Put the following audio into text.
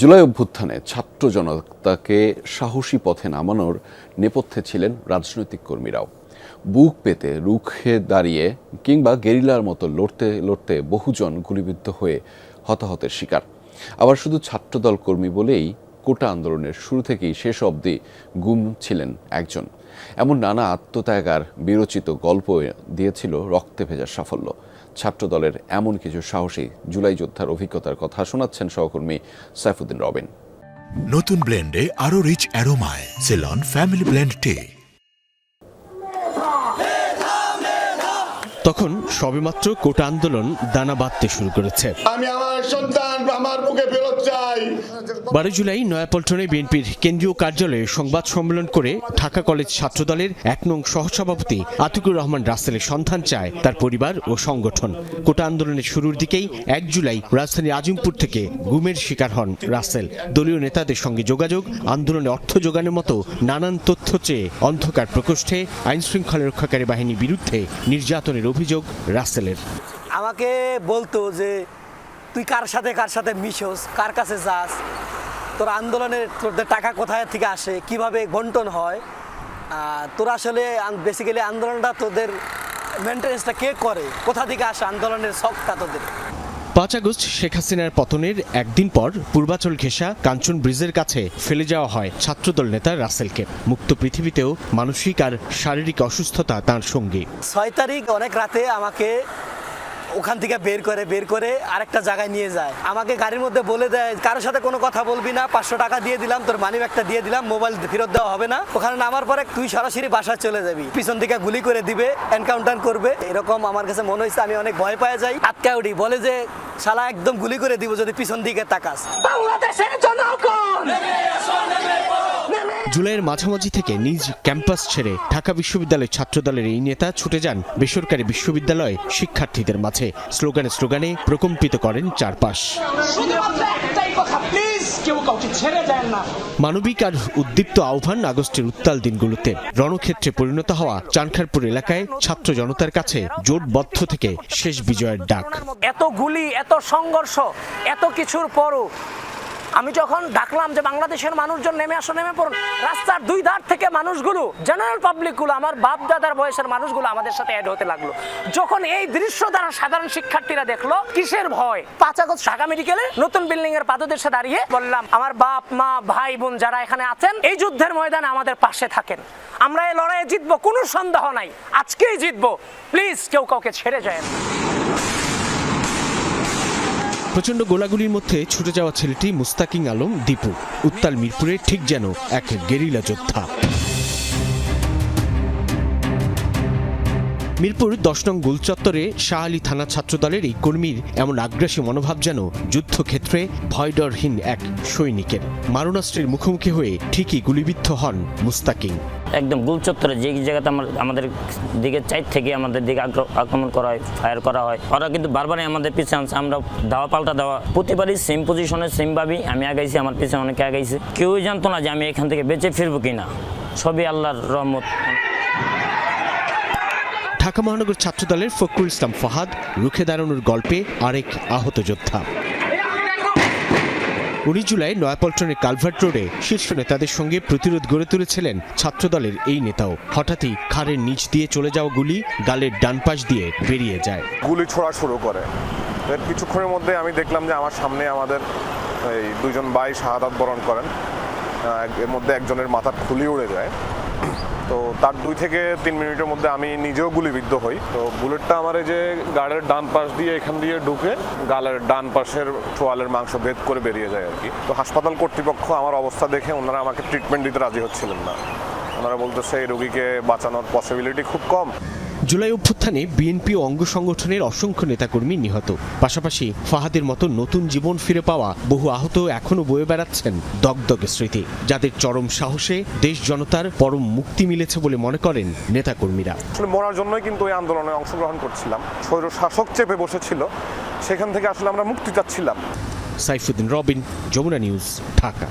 জুলাই অভ্যুত্থানে ছাত্র জনতাকে সাহসী পথে নামানোর নেপথ্যে ছিলেন রাজনৈতিক কর্মীরাও। বুক পেতে রুখে দাঁড়িয়ে কিংবা গেরিলার মতো লড়তে লড়তে বহুজন গুলিবিদ্ধ হয়ে হতাহতের শিকার। আবার শুধু ছাত্রদল কর্মী বলেই কোটা আন্দোলনের শুরু থেকেই শেষ অবধি গুম ছিলেন একজন। এমন নানা আত্মত্যাগ আর বিরচিত গল্প দিয়েছিল রক্তে ভেজা সাফল্য। ছাত্রদলের এমন কিছু সাহসী জুলাই যোদ্ধার অভিজ্ঞতার কথা শোনাচ্ছেন সহকর্মী সাইফুদ্দিন রবিন। নতুন ব্লেন্ডে আরও রিচ অ্যারোমায় সেলন ফ্যামিলি ব্লেন্ড টে তখন সবেমাত্র কোটা আন্দোলন দানা বাঁধতে শুরু করেছে। আমি আমার সন্তান আমার বুকে ফেরত চাই। বারো জুলাই নয়াপল্টনে বিএনপির কেন্দ্রীয় কার্যালয়ে সংবাদ সম্মেলন করে ঢাকা কলেজ ছাত্রদলের এক নং সহসভাপতি আতিকুর রহমান রাসেলের সন্ধান চায় তার পরিবার ও সংগঠন। কোটা আন্দোলনের শুরুর দিকেই এক জুলাই রাজধানী আজিমপুর থেকে গুমের শিকার হন রাসেল। দলীয় নেতাদের সঙ্গে যোগাযোগ আন্দোলনে অর্থ যোগানের মতো নানান তথ্য চেয়ে অন্ধকার প্রকোষ্ঠে আইনশৃঙ্খলা রক্ষাকারী বাহিনীর বিরুদ্ধে নির্যাতনের অভিযোগ রাসেলের। আমাকে বলতো যে, তুই কার সাথে কার সাথে মিশোস? কার কাছে যাস? তোর আন্দোলনের, তোদের টাকা কোথায় থেকে আসে? কীভাবে বন্টন হয়? তোরা আসলে বেসিক্যালি আন্দোলনটা তোদের মেনটেন্সটা কে করে? কোথা থেকে আসে আন্দোলনের শখটা তোদের? পাঁচ আগস্ট শেখ হাসিনার পতনের একদিন পর পূর্বাচল ঘেঁষা কাঞ্চন ব্রিজের কাছে ফেলে যাওয়া হয় ছাত্রদল নেতা রাসেলকে। মুক্ত পৃথিবীতেও মানসিক আর শারীরিক অসুস্থতা তার সঙ্গে। ছয় তারিখ অনেক রাতে আমাকে ওখান থেকে বের করে বের করে আরেকটা জায়গায় নিয়ে যায়। আমাকে গাড়ির মধ্যে বলে দেয়, কারোর সাথে কোনো কথা বলবি না, পাঁচশো টাকা দিয়ে দিলাম, তোর মানি ব্যাগটা দিয়ে দিলাম মোবাইল ফেরত দেওয়া হবে না। ওখানে নামার পরে তুই সরাসরি বাসায় চলে যাবি। পিছন থেকে গুলি করে দিবে এনকাউন্টার করবে। এরকম আমার কাছে মনে হয়েছে, আমি অনেক ভয় পাওয়া যাই। আটকা উঠি, বলে যে শালা একদম গুলি করে দিব যদি পিছন দিকে তাকাস। বাংলাদেশের জনগণ! জুলাইয়ের মাঝামাঝি থেকে নিজ ক্যাম্পাস ছেড়ে ঢাকা বিশ্ববিদ্যালয়ের ছাত্রদলের এই নেতা ছুটে যান বেসরকারি বিশ্ববিদ্যালয় শিক্ষার্থীদের মাঝে। স্লোগানে স্লোগানে প্রকম্পিত করেন চারপাশ। কেউ কাউকে ছেড়ে দেন না। মানবিক আর উদ্দীপ্ত আহ্বান আগস্টের উত্তাল দিনগুলোতে। রণক্ষেত্রে পরিণত হওয়া চানখারপুর এলাকায় ছাত্র জনতার কাছে জোটবদ্ধ থেকে শেষ বিজয়ের ডাক। এত গুলি এত সংঘর্ষ এত কিছুর পরও আমি যখন ডাকলাম যে বাংলাদেশের মানুষজন নেমে আসো, নেমে পড়ুন, রাস্তার দুই ধার থেকে মানুষগুলো জেনারেল পাবলিকগুলো আমার বাপ দাদার বয়সের মানুষগুলো আমাদের সাথে অ্যাড হতে লাগল। যখন এই দৃশ্য দ্বারা সাধারণ শিক্ষার্থীরা দেখল, কিসের ভয়? পাঁচ আগস্ট ঢাকা মেডিকেলে নতুন বিল্ডিং এর পাদদেশে দাঁড়িয়ে বললাম, আমার বাপ, মা, ভাই, বোন যারা এখানে আছেন, এই যুদ্ধের ময়দানে আমাদের পাশে থাকেন। আমরা এই লড়াইয়ে জিতবো, কোনো সন্দেহ নাই। আজকেই জিতবো। প্লিজ কেউ কাউকে ছেড়ে যায় প্রচণ্ড গোলাগুলির মধ্যে ছুটে যাওয়া ছেলেটি মুস্তাকিং আলম, দীপু। উত্তাল মিরপুরে ঠিক যেন এক গেরিলা যোদ্ধা। মিরপুর দশ নং গুলচত্বরে শাহ আলী থানা ছাত্রদলের এই কর্মীর এমন আগ্রাসী মনোভাব যেন যুদ্ধক্ষেত্রে ভয়ডরহীন এক সৈনিকের। মারণাস্ত্রের মুখোমুখি হয়ে ঠিকই গুলিবিদ্ধ হন মুস্তাকিং। একদম গুল চত্বরে যে জায়গাতে আমার, আমাদের দিকে চাইড থেকে আমাদের দিকে আক্রমণ করা হয় ফায়ার করা হয়। ওরা কিন্তু বারবারই আমাদের পিছে আনছে, আমরা দাওয়া পাল্টা দেওয়া প্রতিবারই সেম পজিশনে সেম ভাবেই, আমি আগাইছি, আমার পিছনে অনেকে আগাইছে। কেউই জানতো না যে আমি এখান থেকে বেঁচে ফিরবো কিনা। সবই আল্লাহর রহমত। ঢাকা মহানগর ছাত্রদলের ফখরুল ইসলাম ফাহাদ, রুখে দাঁড়ানোর গল্পে আরেক আহত যোদ্ধা। উনিশ জুলাই নয়াপল্টনের কালভার্ট রোডে শীর্ষ নেতাদের সঙ্গে প্রতিরোধ গড়ে তুলেছিলেন ছাত্রদলের এই নেতাও। হঠাৎই খাড়ের নিচ দিয়ে চলে যাওয়া গুলি গালের ডান পাশ দিয়ে বেরিয়ে যায়। গুলি ছোড়া শুরু করে। এর কিছুক্ষণের মধ্যে আমি দেখলাম যে আমার সামনে আমাদের এই দুজন ভাই শাহাদাত বরণ করেন। এর মধ্যে একজনের মাথা খুলি উড়ে যায়। তো তার দুই থেকে তিন মিনিটের মধ্যে আমি নিজেও গুলিবিদ্ধ হই। তো বুলেটটা আমার এই যে গাড়ের ডান পাশ দিয়ে এখান দিয়ে ঢুকে গালের ডান পাশের চোয়ালের মাংস ভেদ করে বেরিয়ে যায় আর কি তো হাসপাতাল কর্তৃপক্ষ আমার অবস্থা দেখে ওনারা আমাকে ট্রিটমেন্ট দিতে রাজি হচ্ছিলেন না। ওনারা বলতেছে, এই রোগীকে বাঁচানোর পসিবিলিটি খুব কম। জুলাই অভ্যুত্থানে বিএনপি ও অঙ্গ সংগঠনের অসংখ্য নেতাকর্মী নিহত। পাশাপাশি ফাহাদের মতো নতুন জীবন ফিরে পাওয়া বহু আহত এখনও বয়ে বেড়াচ্ছেন দগদগে স্মৃতি যাদের চরম সাহসে দেশ জনতার পরম মুক্তি মিলেছে বলে মনে করেন নেতাকর্মীরা। আসলে মরার জন্যই কিন্তু ওই আন্দোলনে অংশগ্রহণ করছিলাম। স্বৈর শাসক চেপে বসেছিল। সেখান থেকে আসলে আমরা মুক্তি চাচ্ছিলাম। সাইফুদ্দিন রবিন যমুনা নিউজ ঢাকা।